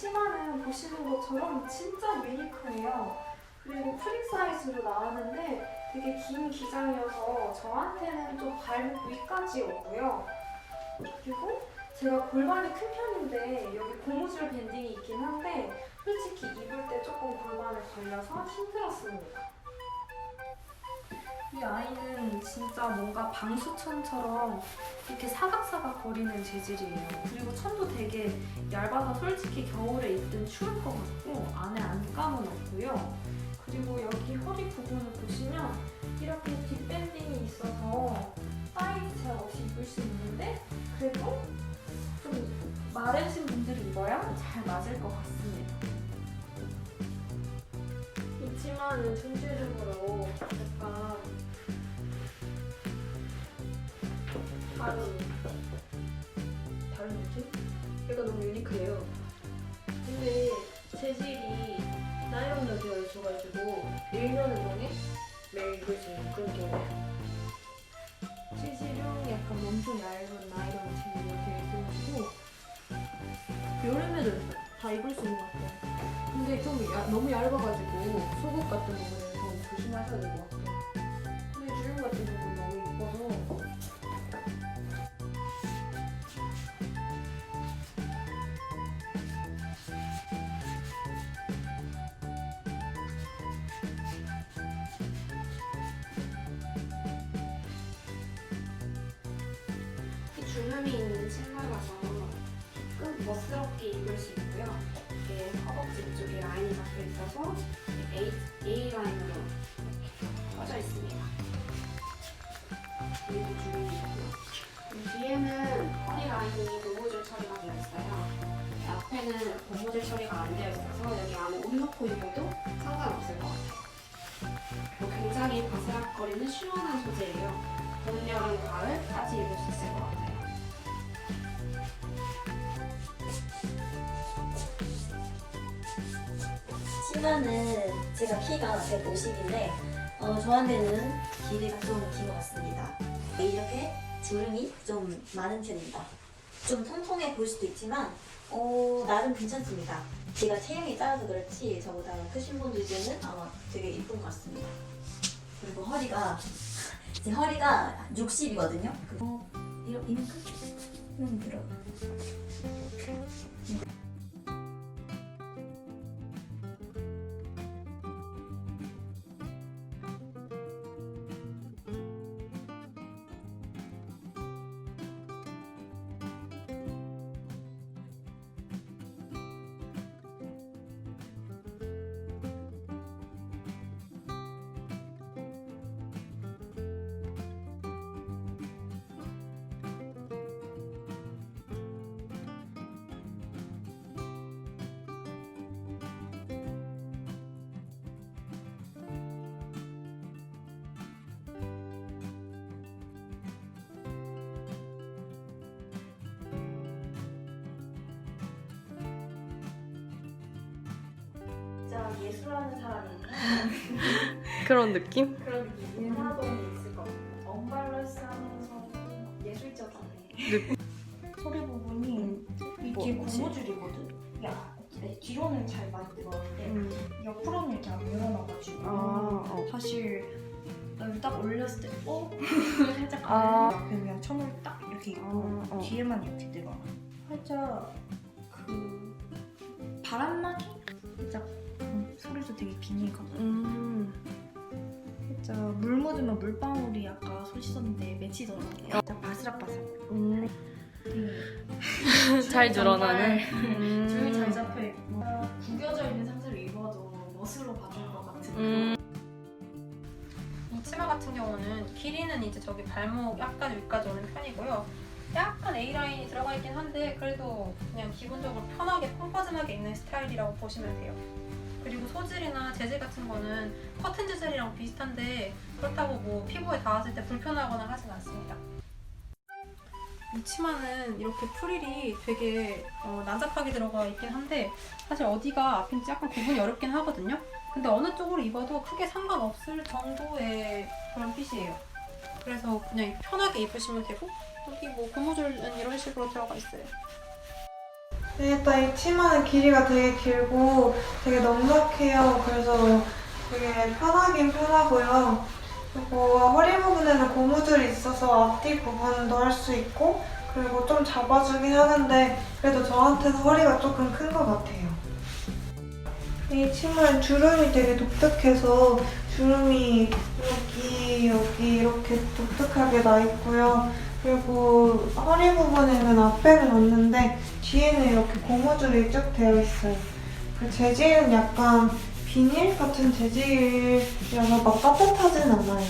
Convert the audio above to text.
치마는 보시는 것처럼 진짜 미니크예요. 그리고 프리 사이즈로 나왔는데 되게 긴 기장이어서 저한테는 좀 발목 위까지 오고요. 그리고 제가 골반이 큰 편인데 여기 고무줄 밴딩이 있긴 한데 솔직히 입을 때 조금 골반에 걸려서 힘들었습니다. 이 아이는 진짜 뭔가 방수천처럼 이렇게 사각사각 거리는 재질이에요. 그리고 천도 되게 얇아서 솔직히 겨울에 입든 추울 것 같고 안에 안감은 없고요. 그리고 여기 허리 부분을 보시면 이렇게 뒷밴딩이 있어서 사이즈 없이 입을 수 있는데 그래도 좀 마르신 분들이 입어야 잘 맞을 것 같습니다. 이 치마는 전체적으로 약간 다른 다른 느낌? 얘가 너무 유니크해요. 근데 재질이 나이론으로 되어 있어가지고 1년을 통해 매일 입을 수 있는 그런 느낌이에요. 재질은 약간 엄청 얇은 나이론 재질로 되어 있어가지고 여름에도 다 입을 수 있는 것 같아요. 근데 좀 야- 너무 얇아가지고 속옷 같은 부분에 좀 조심하셔야 될 것 같아요. 근데 주름 같은 부분 이 주름이 있는 치마라서 조금 멋스럽게 입을 수 있고요. 이게 허벅지 쪽에 라인이 박혀 있어서 A, A 라인으로 이렇게 퍼져 있습니다. 뒤에도 주름이 있고요. 이 뒤에는 허리 라인이 고무줄 처리가 되어 있어요. 이 앞에는 고무줄 처리가 안 되어 있어서 여기 안에 옷 넣고 입어도 상관없을 것 같아요. 그리고 굉장히 바스락거리는 시원한 소재예요. 봄, 여름, 가을까지 입을 수 있을 것 같아요. 치마는 제가 키가 150인데 어, 저한테는 길이가 좀 긴 것 같습니다. 이렇게 주름이 좀 많은 편입니다. 좀 통통해 보일 수도 있지만 어, 나름 괜찮습니다. 제가 체형이 작아서 그렇지 저보다 크신 분들께는 아마 되게 이쁜 것 같습니다. 그리고 허리가 제 허리가 60이거든요. 어, 이렇게 이만큼? 이만큼 들어. 예술하는 사람인가? 그런 느낌? 그런 느낌. 인사동이 있을 것 같아요. 언밸런스하면서 예술적이네. 소리 부분이 이게 뭐, 뭐지? 고무줄이거든? 야, 네, 뒤로는 잘 들어가는데 음. 옆으로는 이렇게 안 늘어나가지고 아, 어. 사실 딱 올렸을 때 어? 살짝 아. 아. 그냥 천을 딱 이렇게 있고 어, 어. 뒤에만 이렇게 들어가 살짝 그 바람막이? 살짝 음, 음. 살짝 물 묻으면 물방울이 아까 손 씻었는데 맺히더라고 살짝 바스락바스락 음. 되게 잘줄 늘어나는. 장발, 음. 줄이 잘 잡혀 있고 구겨져 있는 상태로 입어도 멋으로 봐줄 것 같은 음. 이 치마 같은 경우는 길이는 이제 저기 발목 약간 위까지 오는 편이고요. 약간 A 라인이 들어가 있긴 한데 그래도 그냥 기본적으로 편하게 펑퍼짐하게 입는 스타일이라고 보시면 돼요. 그리고 소질이나 재질 같은 거는 커튼 재질이랑 비슷한데 그렇다고 뭐 피부에 닿았을 때 불편하거나 하진 않습니다. 이 치마는 이렇게 프릴이 되게 어, 난잡하게 들어가 있긴 한데 사실 어디가 앞인지 약간 구분이 어렵긴 하거든요. 근데 어느 쪽으로 입어도 크게 상관없을 정도의 그런 핏이에요. 그래서 그냥 편하게 입으시면 되고 여기 뭐 고무줄은 이런 식으로 들어가 있어요. 네, 일단 이 치마는 길이가 되게 길고 되게 넉넉해요. 그래서 되게 편하긴 편하고요. 그리고 허리 부분에는 고무줄이 있어서 앞뒤 부분도 할 수 있고 그리고 좀 잡아주긴 하는데 그래도 저한테는 허리가 조금 큰 것 같아요. 이 치마는 주름이 되게 독특해서 주름이 여기 여기 이렇게 독특하게 나 있고요. 그리고 허리 부분에는 앞에는 없는데 뒤에는 이렇게 고무줄이 쭉 되어 있어요. 그 재질은 약간 비닐 같은 재질이라서 막 따뜻하진 않아요.